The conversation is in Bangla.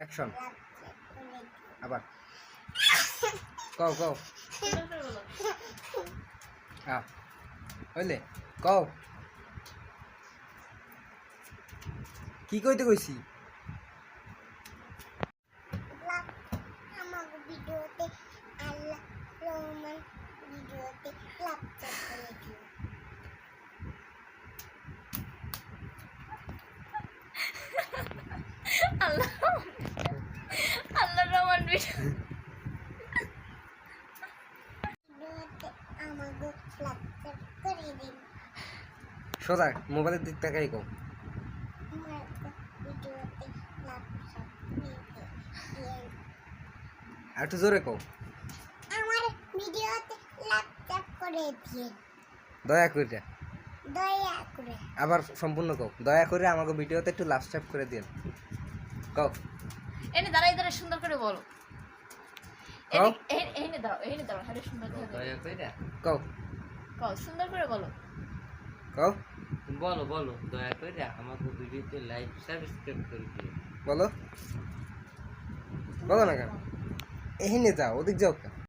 অ্যাকশন আবার কও কও হইলে কও কি কইতে কইছি লাভ সোজা মোবাইলের দিক তাকাই দিন আর একটু জোরে কও আমার ভিডিওতে লাভ করে দিন দয়া করে দয়া করে। আবার সম্পূর্ণ কও দয়া করে আমাকে ভিডিওতে একটু লাভ করে দিন কও। এনে দাঁড়াই দাঁড়াই সুন্দর করে বলো। কও। এদিক- এই- এইনে দাঁড়াও এইনে দাঁড়াও হারে সুন্দর করে বলো। দয়া কইরা কও। কও সুন্দর করে বলো। কও। বলো বলো দয়া কইরা আমাকে ভিডিওতে লাইক সাবস্ক্রাইব করে দিও। বলো। বলো না কেন? এখানে যাও ওদিক যাও কেন?